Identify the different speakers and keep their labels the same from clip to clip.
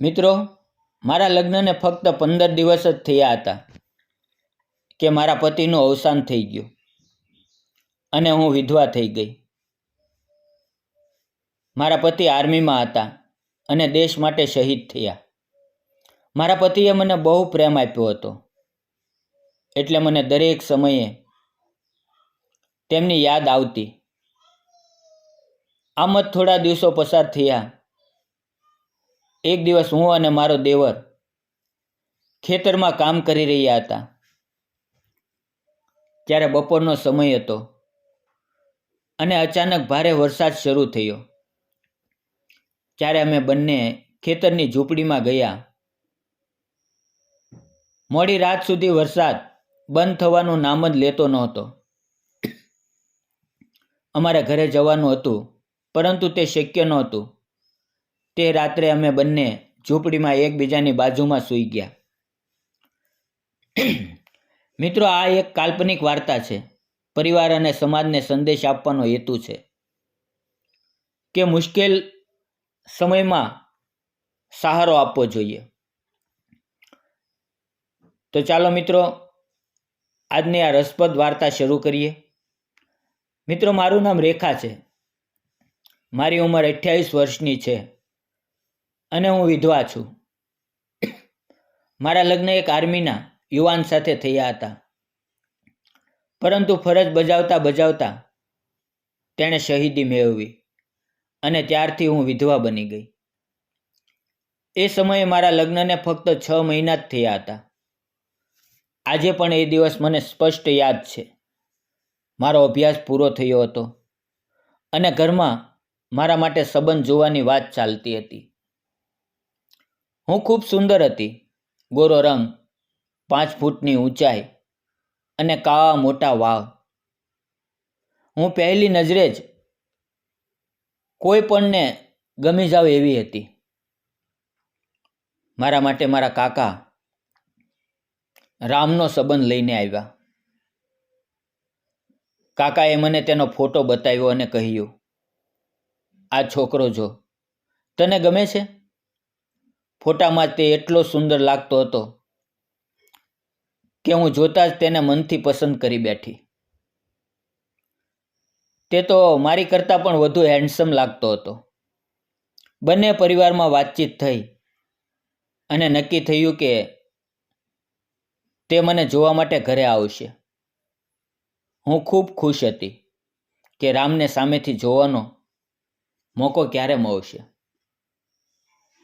Speaker 1: મિત્રો, મારા લગ્નને ફક્ત પંદર દિવસ જ થયા હતા કે મારા પતિનું અવસાન થઈ ગયું અને હું વિધવા થઈ ગઈ. મારા પતિ આર્મીમાં હતા અને દેશ માટે શહીદ થયા. મારા પતિએ મને બહુ પ્રેમ આપ્યો હતો. એટલે મને દરેક સમયે તેમની યાદ આવતી. આમ જ થોડા દિવસો પસાર થયા એક દિવસ હું અને મારો દેવર ખેતરમાં કામ કરી રહ્યા હતા. ત્યારે બપોરનો સમય હતો અને અચાનક ભારે વરસાદ શરૂ થયો. ત્યારે અમે બંને ખેતરની ઝૂંપડીમાં ગયા. મોડી રાત સુધી વરસાદ બંધ થવાનું નામ જ લેતો નહોતો. અમારે ઘરે જવાનું હતું, પરંતુ તે શક્ય નહોતું. તે રાત્રે અમે બંને ઝૂંપડીમાં એકબીજાની બાજુમાં સૂઈ ગયા. મિત્રો, આ એક કાલ્પનિક વાર્તા છે. પરિવાર અને સમાજને સંદેશ આપવાનો હેતુ છે કે મુશ્કેલ સમયમાં સહારો આપવો જોઈએ. તો ચાલો મિત્રો, આજની આ રસપ્રદ વાર્તા શરૂ કરીએ. મિત્રો, મારું નામ રેખા છે. મારી ઉંમર અઠ્યાવીસ વર્ષની છે. અને હું વિધવા છું. મારા લગ્ન એક આર્મીના યુવાન સાથે થયા હતા. પરંતુ ફરજ બજાવતા બજાવતા તેણે શહીદી મેળવી અને ત્યારથી હું વિધવા બની ગઈ. એ સમયે મારા લગ્નને ફક્ત છ મહિના જ થયા હતા. આજે પણ એ દિવસ મને સ્પષ્ટ યાદ છે. મારો અભ્યાસ પૂરો થયો હતો અને ઘરમાં મારા માટે સંબંધ જોવાની વાત ચાલતી હતી. હું ખૂબ સુંદર હતી. ગોરો રંગ, પાંચ ફૂટની ઊંચાઈ અને કાવા મોટા વાવ. હું પહેલી નજરે જ કોઈ પણને ગમી જાવ એવી હતી. મારા માટે મારા કાકા રામનો સંબંધ લઈને આવ્યા. કાકાએ મને તેનો ફોટો બતાવ્યો અને કહ્યું, આ છોકરો જો, તને ગમે છે? ફોટામાં તે એટલો સુંદર લાગતો હતો કે હું જોતા જ તેને મનથી પસંદ કરી બેઠી. તે તો મારી કરતાં પણ વધુ હેન્ડસમ લાગતો હતો. બંને પરિવારમાં વાતચીત થઈ અને નક્કી થયું કે તે મને જોવા માટે ઘરે આવશે. હું ખૂબ ખુશ હતી કે રામને સામેથી જોવાનો મોકો ક્યારે મળશે.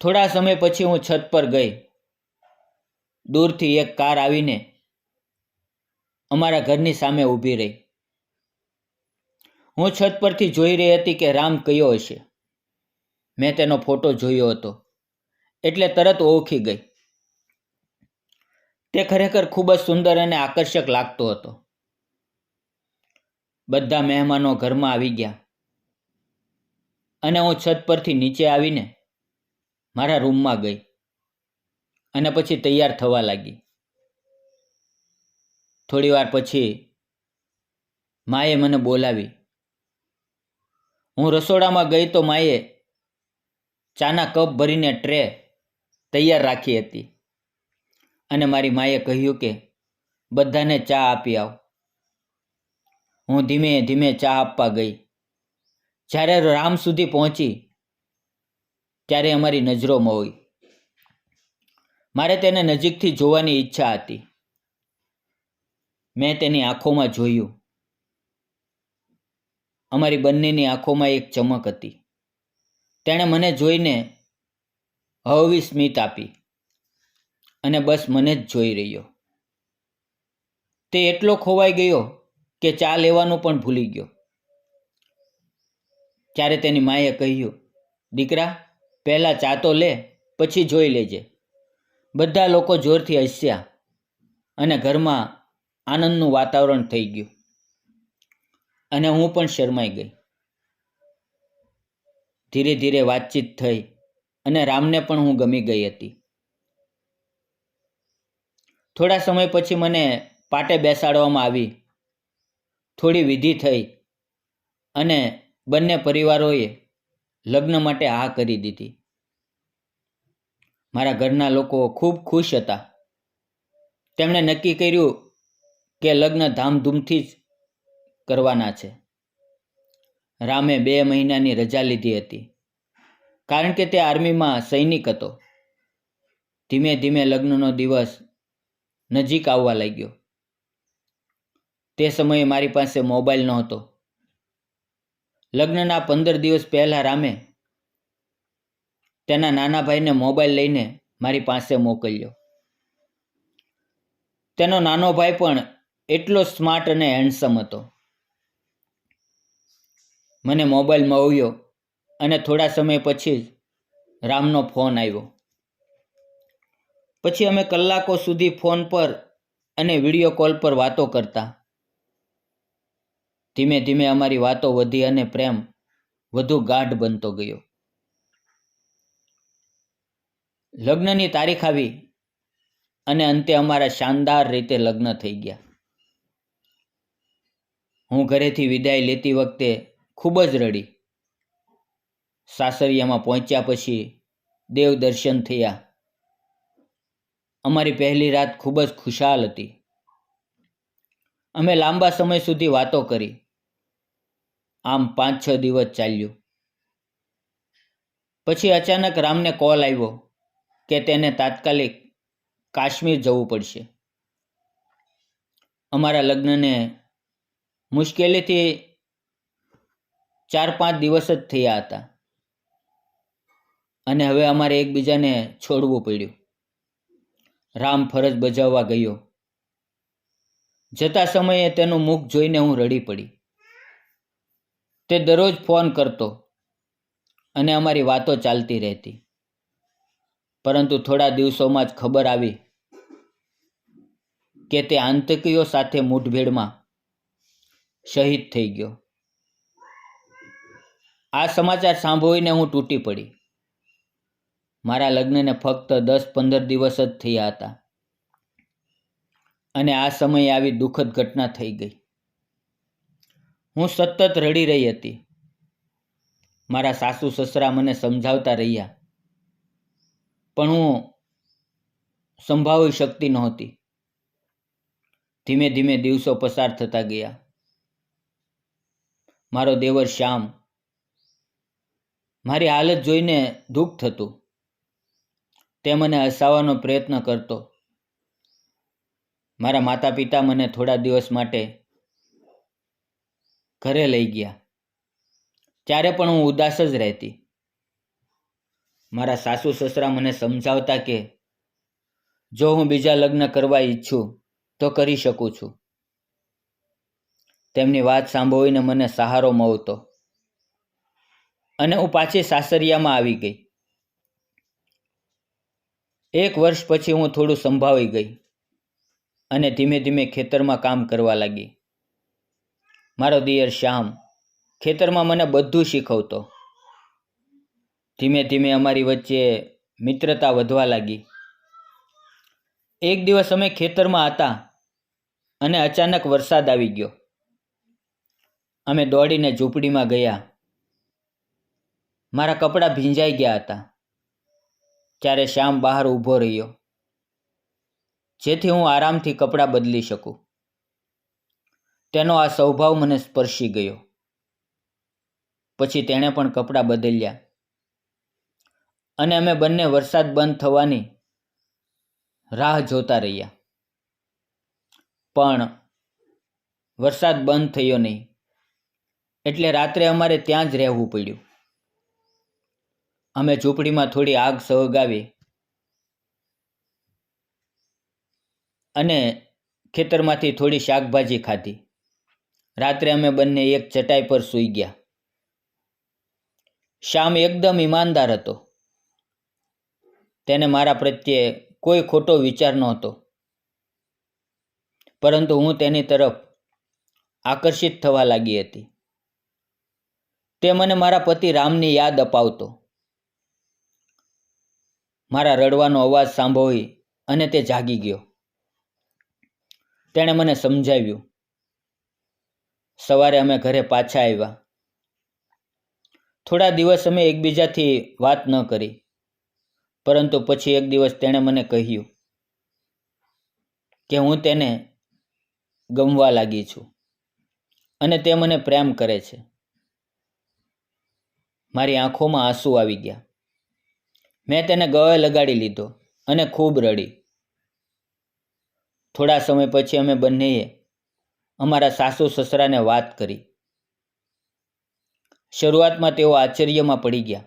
Speaker 1: થોડા સમય પછી હું છત પર ગઈ. દૂરથી એક કાર આવીને અમારા ઘરની સામે ઊભી રહી. હું છત પરથી જોઈ રહી હતી કે રામ કયો હશે. મેં તેનો ફોટો જોયો હતો. એટલે તરત ઓળખી ગઈ. તે ખરેખર ખૂબ જ સુંદર અને આકર્ષક લાગતો હતો. બધા મહેમાનો ઘરમાં આવી ગયા. અને હું છત પરથી નીચે આવીને મારા રૂમમાં ગઈ. અને પછી તૈયાર થવા લાગી. થોડી વાર પછી માએ મને બોલાવી. હું રસોડામાં ગઈ તો માએ ચાના કપ ભરીને ટ્રે તૈયાર રાખી હતી. અને મારી માએ કહ્યું કે, બધાને ચા આપી આવ. હું ધીમે ધીમે ચા આપવા ગઈ. જ્યારે રામ સુધી પહોંચી ત્યારે અમારી નજરો હોય મારે તેને નજીકથી જોવાની ઈચ્છા હતી. મેં તેની આંખોમાં જોયું. અમારી બંનેની આંખોમાં એક ચમક હતી. તેણે મને જોઈને હવી સ્મિત આપી અને બસ મને જ જોઈ રહ્યો. તે એટલો ખોવાઈ ગયો કે ચા લેવાનું પણ ભૂલી ગયો. ત્યારે તેની માએ કહ્યું, દીકરા પહેલાં ચા તો લે, પછી જોઈ લેજે. બધા લોકો જોરથી હસ્યા અને ઘરમાં આનંદનું વાતાવરણ થઈ ગયું. અને હું પણ શરમાઈ ગઈ. ધીરે ધીરે વાતચીત થઈ અને રામને પણ હું ગમી ગઈ હતી. થોડા સમય પછી મને પાટે બેસાડવામાં આવી. થોડી વિધિ થઈ અને બંને પરિવારોએ લગ્ન માટે હા કરી દીધી. મારા ઘરના લોકો ખૂબ ખુશ હતા. તેમણે નક્કી કર્યું કે લગ્ન ધામધૂમથી જ કરવાના છે. રામે બે મહિનાની રજા લીધી હતી. કારણ કે તે આર્મીમાં સૈનિક હતો. ધીમે ધીમે લગ્નનો દિવસ નજીક આવવા લાગ્યો. તે સમયે મારી પાસે મોબાઈલ નહોતો. લગ્નના પંદર દિવસ પહેલાં રામે તેના નાના ભાઈને મોબાઈલ લઈને મારી પાસે મોકલ્યો. તેનો નાનો ભાઈ પણ એટલો સ્માર્ટ અને હેન્ડસમ હતો. મને મોબાઈલ મળ્યો અને થોડા સમય પછી જ રામનો ફોન આવ્યો. પછી અમે કલાકો સુધી ફોન પર અને વીડિયો કોલ પર વાતો કરતા. ધીમે ધીમે અમારી વાતો વધી અને પ્રેમ વધુ ગાઢ બનતો ગયો. લગ્નની તારીખ આવી અને અંતે અમારા શાનદાર રીતે લગ્ન થઈ ગયા. હું ઘરેથી વિદાય લેતી વખતે ખૂબ જ રડી. સાસરિયામાં પહોંચ્યા પછી દેવ દર્શન થયા. અમારી પહેલી રાત ખૂબ જ ખુશાલ હતી. અમે લાંબા સમય સુધી વાતો કરી. આમ પાંચ છ દિવસ ચાલ્યું. પછી અચાનક રામને કોલ આવ્યો કે તેને તાત્કાલિક કાશ્મીર જવું પડશે. અમારા લગ્નને મુશ્કેલીથી ચાર પાંચ દિવસ જ થયા હતા. અને હવે અમારે એકબીજાને છોડવું પડ્યું. રામ ફરજ બજાવવા ગયો. જતા સમયે તેનું મુખ જોઈને હું રડી પડી. તે દરરોજ ફોન કરતો અને અમારી વાતો ચાલતી રહેતી. પરંતુ થોડા દિવસોમાં જ ખબર આવી કે તે આતંકીઓ સાથે મુઠભેડમાં શહીદ થઈ ગયો. આ સમાચાર સાંભળીને હું તૂટી પડી. મારા લગ્નને ફક્ત દસ પંદર દિવસ જ થયા હતા. અને આ સમયે આવી દુઃખદ ઘટના થઈ ગઈ. હું સતત રડી રહી હતી. મારા સાસુ સસરા મને સમજાવતા રહ્યા. પણ હું સંભાવી શકતી નહોતી. ધીમે ધીમે દિવસો પસાર થતા ગયા. મારો દેવર શ્યામ, મારી હાલત જોઈને દુઃખ થતું. તે મને હસાવવાનો પ્રયત્ન કરતો. મારા માતા પિતા મને થોડા દિવસ માટે ઘરે લઈ ગયા. ત્યારે પણ હું ઉદાસ જ રહેતી. મારા સાસુ સસરા મને સમજાવતા કે, જો હું બીજા લગ્ન કરવા ઈચ્છું, તો કરી શકું છું. તેમની વાત સાંભળીને મને સહારો મળતો અને હું પાછી સાસરિયામાં આવી ગઈ. એક વર્ષ પછી હું થોડું સંભાળી ગઈ અને ધીમે ધીમે ખેતરમાં કામ કરવા લાગી. મારો દિયર શ્યામ ખેતરમાં મને બધું શીખવતો. ધીમે ધીમે અમારી વચ્ચે મિત્રતા વધવા લાગી. એક દિવસ અમે ખેતરમાં હતા અને અચાનક વરસાદ આવી ગયો. અમે દોડીને ઝૂંપડીમાં ગયા. મારા કપડાં ભીંજાઈ ગયા હતા. ત્યારે શ્યામ બહાર ઊભો રહ્યો. જેથી હું આરામથી કપડાં બદલી શકું. તેનો આ સ્વભાવ મને સ્પર્શી ગયો. પછી તેણે પણ કપડાં બદલ્યા. અને અમે બંને વરસાદ બંધ થવાની રાહ જોતા રહ્યા. પણ વરસાદ બંધ થયો નહીં. એટલે રાત્રે અમારે ત્યાં જ રહેવું પડ્યું. અમે ઝૂંપડીમાં થોડી આગ સળગાવી અને ખેતરમાંથી થોડી શાકભાજી ખાધી. રાત્રે અમે બંને એક ચટાઈ પર સૂઈ ગયા. શ્યામ એકદમ ઈમાનદાર હતો. તેને મારા પ્રત્યે કોઈ ખોટો વિચાર નહોતો. પરંતુ હું તેની તરફ આકર્ષિત થવા લાગી હતી. તે મને મારા પતિ રામની યાદ અપાવતો. મારા રડવાનો અવાજ સાંભળી અને તે જાગી ગયો. તેણે મને સમજાવ્યું સવારે અમે ઘરે પાછા આવ્યા. થોડા દિવસ અમે એકબીજાથી વાત ન કરી, પરંતુ પછી એક દિવસ તેણે મને કહ્યું કે હું તેને ગમવા લાગી છું અને તે મને પ્રેમ કરે છે. મારી આંખોમાં આંસુ આવી ગયા. મેં તેને ગળે લગાડી લીધો અને ખૂબ રડી. થોડા સમય પછી અમે બંનેએ અમારા સાસુ સસરાને વાત કરી. શરૂઆતમાં તેઓ આશ્ચર્યમાં પડી ગયા.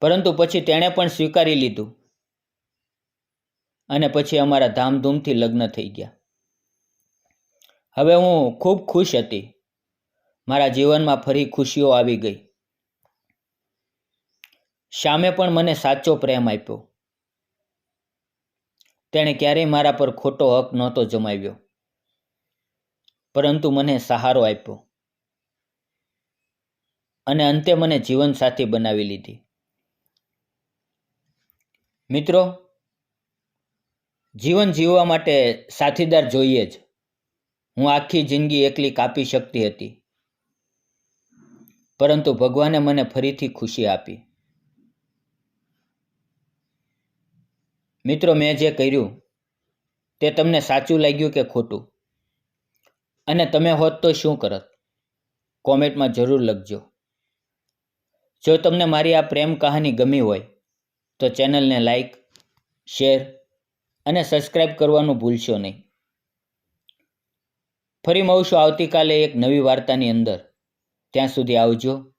Speaker 1: પરંતુ પછી તેણે પણ સ્વીકારી લીધું અને પછી અમારા ધામધૂમથી લગ્ન થઈ ગયા. હવે હું ખૂબ ખુશ હતી. મારા જીવનમાં ફરી ખુશીઓ આવી ગઈ. શ્યામે પણ મને સાચો પ્રેમ આપ્યો. તેણે ક્યારેય મારા પર ખોટો હક નહોતો જમાવ્યો. પરંતુ મને સહારો આપ્યો અને અંતે મને જીવનસાથી બનાવી લીધી. મિત્રો, જીવન જીવવા માટે સાથીદાર જોઈએ જ. હું આખી જિંદગી એકલી કાપી શકતી હતી. પરંતુ ભગવાને મને ફરીથી ખુશી આપી. મિત્રો, મેં જે કર્યું તે તમને સાચું લાગ્યું કે ખોટું? અને તમે હોત તો શું કરત? કોમેન્ટમાં જરૂર લખજો. જો તમને મારી આ પ્રેમ કહાની ગમી હોય, તો ચેનલને લાઈક, શેર અને સબસ્ક્રાઈબ કરવાનું ભૂલશો નહીં. ફરી મળશું આવતીકાલે એક નવી વાર્તાની અંદર. ત્યાં સુધી આવજો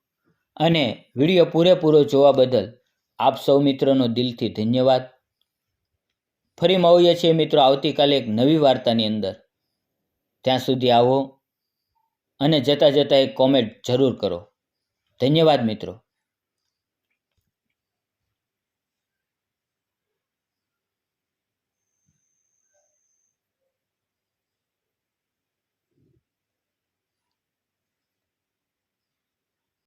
Speaker 1: અને વીડિયો પૂરેપૂરો જોવા બદલ આપ સૌ મિત્રોનો દિલથી ધન્યવાદ. ફરી મળીએ છીએ મિત્રો આવતીકાલે એક નવી વાર્તાની અંદર. ત્યાં સુધી આવો અને જતાં જતાં એક કોમેન્ટ જરૂર કરો. ધન્યવાદ મિત્રો.